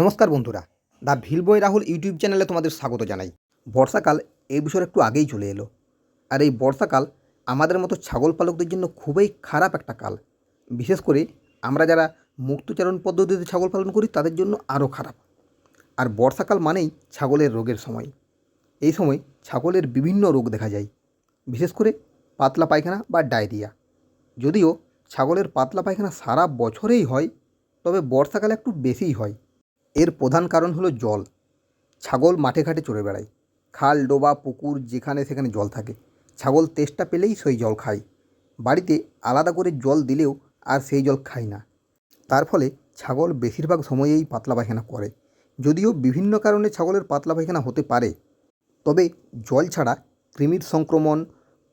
নমস্কার বন্ধুরা, the ভিলবয় Rahul YouTube চ্যানেলে তোমাদের স্বাগত জানাই। বর্ষাকাল এই বিষয়ে একটু আগেই চলে এলো। আর এই বর্ষাকাল আমাদের মতো ছাগল পালকদের জন্য খুবই খারাপ একটা কাল। বিশেষ করে আমরা যারা মুক্তচারণ পদ্ধতিতে ছাগল পালন করি, তাদের জন্য আরও খারাপ। আর বর্ষাকাল মানেই ছাগলের রোগের সময়। এই সময় ছাগলের বিভিন্ন রোগ দেখা যায়। বিশেষ করে পাতলা পায়খানা বা ডায়রিয়া। যদিও ছাগলের পাতলা পায়খানা সারা বছরেই হয়, তবে বর্ষাকালে একটু বেশিই হয়। এর প্রধান কারণ হলো জল। ছাগল মাঠে ঘাটে চড়ে বেড়ায়। খাল, ডোবা, পুকুর, যেখানে সেখানে জল থাকে। ছাগল তেষ্টা পেলেই সেই জল খায়। বাড়িতে আলাদা করে জল দিলেও আর সেই জল খায় না। তার ফলে ছাগল বেশিরভাগ সময়েই পাতলা পায়খানা করে। যদিও বিভিন্ন কারণে ছাগলের পাতলা পায়খানা হতে পারে। তবে জল ছাড়া কৃমির সংক্রমণ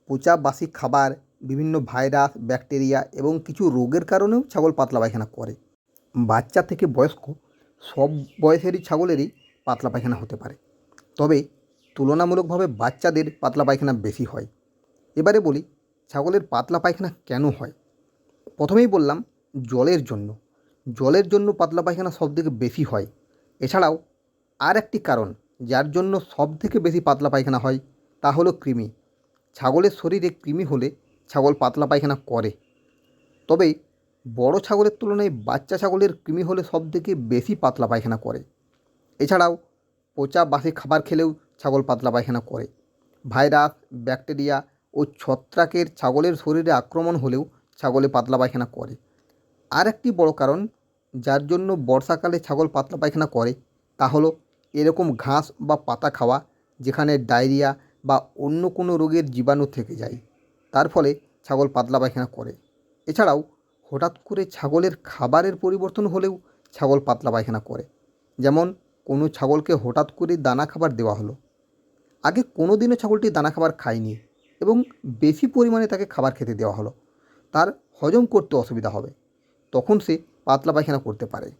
পচা বাসি খাবার, বিভিন্ন ভাইরাস, ব্যাকটেরিয়া এবং কিছু রোগের কারণেও ছাগল পাতলা পায়খানা করে। বাচ্চা থেকে বয়স্ক সব বয়সেরই ছাগলেরই পাতলা পায়খানা হতে পারে। তবে তুলনামূলকভাবে বাচ্চাদের পাতলা পায়খানা বেশি হয়। এবারে বলি, ছাগলের পাতলা পায়খানা কেন হয়? প্রথমেই বললাম, জলের জন্য। জলের জন্য পাতলা পায়খানা সবথেকে বেশি হয়। এছাড়াও আর একটি কারণ, যার জন্য সবথেকে বেশি পাতলা পায়খানা হয়, তা হলো কৃমি। ছাগলের শরীরে কৃমি হলে ছাগল পাতলা পায়খানা করে। তবে বড় ছাগলের তুলনায় বাচ্চা ছাগলের কৃমি হলে সবথেকে বেশি পাতলা পায়খানা করে। এছাড়াও পচা বাসি খাবার খেলেও ছাগল পাতলা পায়খানা করে। ভাইরাস, ব্যাকটেরিয়া ও ছত্রাকের ছাগলের শরীরে আক্রমণ হলেও ছাগলে পাতলা পায়খানা করে। আর একটি বড় কারণ যার জন্য বর্ষাকালে ছাগল পাতলা পায়খানা করে তা হলো এরকম ঘাস বা পাতা খাওয়া যেখানে ডায়রিয়া বা অন্য কোনো রোগের জীবাণু থেকে যায়। তার ফলে ছাগল পাতলা পায়খানা করে। এছাড়াও হঠাৎ করে ছাগলের খাবারের পরিবর্তন হলেও ছাগল পাতলা পায়খানা করে। যেমন কোনো ছাগলকে হঠাৎ করে দানা খাবার দেওয়া হলো। আগে কোনো দিনও ছাগলটি দানা খাবার খায়নি এবং বেশি পরিমাণে তাকে খাবার খেতে দেওয়া হলো। তার হজম করতে অসুবিধা হবে। তখন সে পাতলা পায়খানা করতে পারে।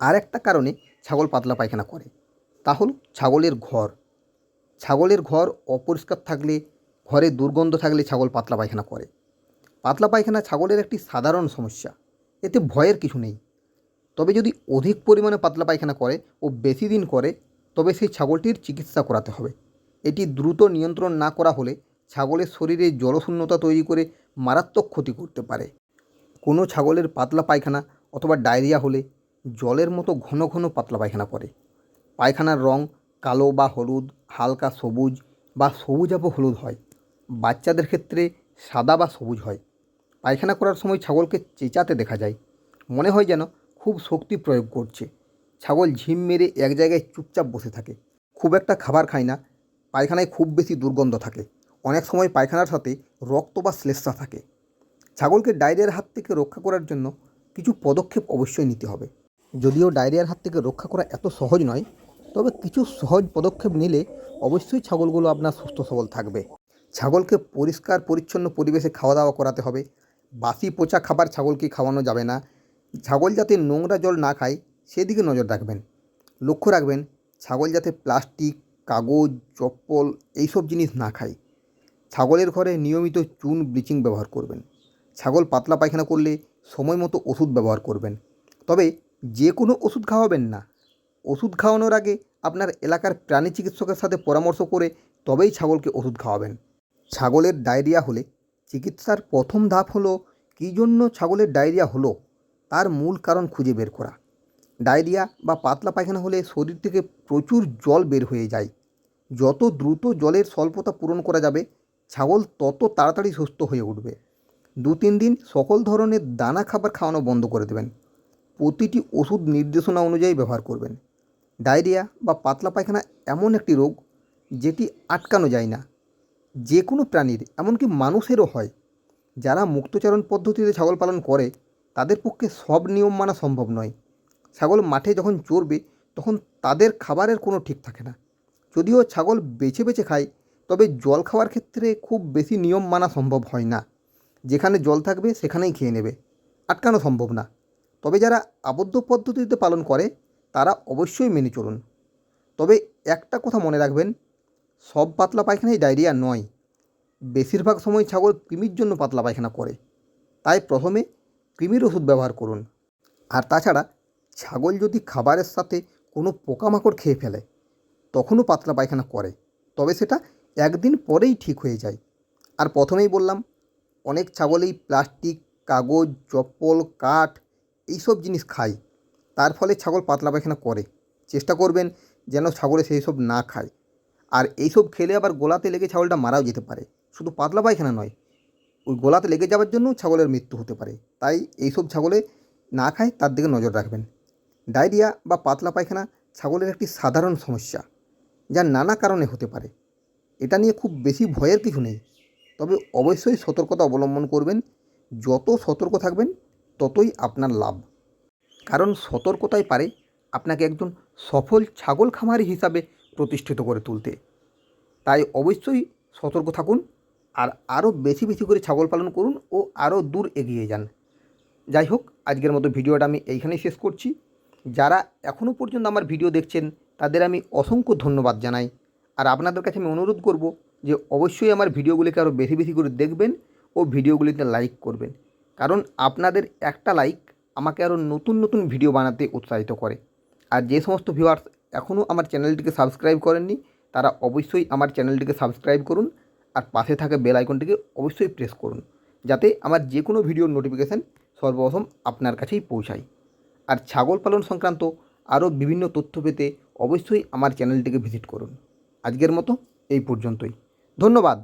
আর একটা কারণে ছাগল পাতলা পায়খানা করে। তা হল ছাগলের ঘর। ছাগলের ঘর অপরিষ্কার থাকলে, ঘরে দুর্গন্ধ থাকলে ছাগল পাতলা পায়খানা করে। পাতলা পায়খানা ছাগলের একটি সাধারণ সমস্যা। এতে ভয়ের কিছু নেই। তবে যদি অধিক পরিমাণে পাতলা পায়খানা করে ও বেশি দিন করে, তবে সেই ছাগলটির চিকিৎসা করাতে হবে। এটি দ্রুত নিয়ন্ত্রণ না করা হলে ছাগলের শরীরে জলশূন্যতা তৈরি করে মারাত্মক ক্ষতি করতে পারে। কোনো ছাগলের পাতলা পায়খানা অথবা ডায়রিয়া হলে জলের মতো ঘন ঘন পাতলা পায়খানা করে। পায়খানার রং কালো বা হলুদ, হালকা সবুজ বা সবুজাভ হলুদ হয়। বাচ্চাদের ক্ষেত্রে সাদা বা সবুজ হয়। পায়খানা করার সময় ছাগলকে চেঁচাতে দেখা যায়। মনে হয় যেন খুব শক্তি প্রয়োগ করছে। ছাগল ঝিম মেরে এক জায়গায় চুপচাপ বসে থাকে। খুব একটা খাবার খায় না। পায়খানায় খুব বেশি দুর্গন্ধ থাকে। অনেক সময় পায়খানার সাথে রক্ত বা শ্লেষ্মা থাকে। ছাগলকে ডায়রিয়ার হাত থেকে রক্ষা করার জন্য কিছু পদক্ষেপ অবশ্যই নিতে হবে। যদিও ডায়রিয়ার হাত থেকে রক্ষা করা এত সহজ নয়, তবে কিছু সহজ পদক্ষেপ নিলে অবশ্যই ছাগলগুলো আপনার সুস্থ সবল থাকবে। ছাগলকে পরিষ্কার, পরিচ্ছন্ন পরিবেশে খাওয়া দাওয়া করাতে হবে। বাসি পচা খাবার ছাগলকে খাওয়ানো যাবে না। ছাগল যাতে নোংরা জল না খায়, সেদিকে নজর রাখবেন। লক্ষ্য রাখবেন, ছাগল যাতে প্লাস্টিক, কাগজ, চপ্পল এইসব জিনিস না খায়। ছাগলের ঘরে নিয়মিত চুন ব্লিচিং ব্যবহার করবেন। ছাগল পাতলা পায়খানা করলে সময় মতো ওষুধ ব্যবহার করবেন। তবে যে কোনো ওষুধ খাওয়াবেন না। ওষুধ খাওয়ানোর আগে আপনার এলাকার প্রাণী চিকিৎসকের সাথে পরামর্শ করে তবেই ছাগলকে ওষুধ খাওয়াবেন। ছাগলের ডায়রিয়া হলে চিকিৎসার প্রথম ধাপ হলো, কী জন্য ছাগলের ডায়রিয়া হলো? তার মূল কারণ খুঁজে বের করা। ডায়রিয়া বা পাতলা পায়খানা হলে শরীর থেকে প্রচুর জল বের হয়ে যায়। যত দ্রুত জলের স্বল্পতা পূরণ করা যাবে, ছাগল তত তাড়াতাড়ি সুস্থ হয়ে উঠবে। দু তিন দিন সকল ধরনের দানা খাবার খাওয়ানো বন্ধ করে দেবেন। প্রতিটি ওষুধ নির্দেশনা অনুযায়ী ব্যবহার করবেন। ডায়রিয়া বা পাতলা পায়খানা এমন একটি রোগ, যেটি আটকানো যায় না। যে কোনো প্রাণীর, এমনকি মানুষেরও হয়। যারা মুক্তচারণ পদ্ধতিতে ছাগল পালন করে, তাদের পক্ষে সব নিয়ম মানা সম্ভব নয়। ছাগল মাঠে যখন চড়বে, তখন তাদের খাবারের কোনো ঠিক থাকে না। যদিও ছাগল বেছে বেছে খায়, তবে জল খাওয়ার ক্ষেত্রে খুব বেশি নিয়ম মানা সম্ভব হয় না। যেখানে জল থাকবে, সেখানেই খেয়ে নেবে। আটকানো সম্ভব না। তবে যারা আবদ্ধ পদ্ধতিতে পালন করে, তারা অবশ্যই মেনে চলুন। তবে একটা কথা মনে রাখবেন সব পাতলা পায়খানাই ডায়রিয়া নয়। বেশিরভাগ সময় ছাগল কৃমির জন্য পাতলা পায়খানা করে। তাই প্রথমে কৃমির ওষুধ ব্যবহার করুন। আর তাছাড়া ছাগল যদি খাবারের সাথে কোনো পোকামাকড় খেয়ে ফেলে, তখনও পাতলা পায়খানা করে। তবে সেটা একদিন পরেই ঠিক হয়ে যায়। আর প্রথমেই বললাম, অনেক ছাগলেই প্লাস্টিক, কাগজ, চপ্পল, কাঠ এইসব জিনিস খায়। তার ফলে ছাগল পাতলা পায়খানা করে। চেষ্টা করবেন যেন ছাগলে সেই সব না খায়। আর এইসব খেলে আবার গোলাতে লেগে ছাগলটা মারাও যেতে পারে। শুধু পাতলা পায়খানা নয়, ওই গোলাতে লেগে যাওয়ার জন্য ছাগলের মৃত্যু হতে পারে। তাই এইসব ছাগলে না খায় তার দিকে নজর রাখবেন। ডায়রিয়া বা পাতলা পায়খানা ছাগলের একটি সাধারণ সমস্যা যা নানা কারণে হতে পারে। এটা নিয়ে খুব বেশি ভয়ের কিছু নেই। তবে অবশ্যই সতর্কতা অবলম্বন করবেন। যত সতর্ক থাকবেন, ততই আপনার লাভ। কারণ সতর্কতাই পারে আপনাকে একজন সফল ছাগল খামারি হিসাবে প্রতিষ্ঠিত করে তুলতে। তাই অবশ্যই সতর্ক থাকুন আর আরও বেশি বেশি করে ছাগল পালন করুন ও আরও দূর এগিয়ে যান। যাই হোক, আজকের মতো ভিডিওটা আমি এইখানেই শেষ করছি। যারা এখনও পর্যন্ত আমার ভিডিও দেখছেন, তাদের আমি অসংখ্য ধন্যবাদ জানাই। আর আপনাদের কাছে আমি অনুরোধ করব যে অবশ্যই আমার ভিডিওগুলিকে আরও বেশি বেশি করে দেখবেন ও ভিডিওগুলিতে লাইক করবেন। কারণ আপনাদের একটা লাইক আমাকে আরও নতুন নতুন ভিডিও বানাতে উৎসাহিত করে। আর যে সমস্ত ভিউয়ার্স এখনও আমার চ্যানেলটিকে সাবস্ক্রাইব করেননি, তারা অবশ্যই আমার চ্যানেলটিকে সাবস্ক্রাইব করুন আর পাশে থাকা বেল আইকনটিকে অবশ্যই প্রেস করুন, যাতে আমার যে কোনো ভিডিওর নোটিফিকেশান সর্বপ্রথম আপনার কাছেই পৌঁছায়। আর ছাগল পালন সংক্রান্ত আরও বিভিন্ন তথ্য পেতে অবশ্যই আমার চ্যানেলটিকে ভিজিট করুন। আজকের মতো এই পর্যন্তই। ধন্যবাদ।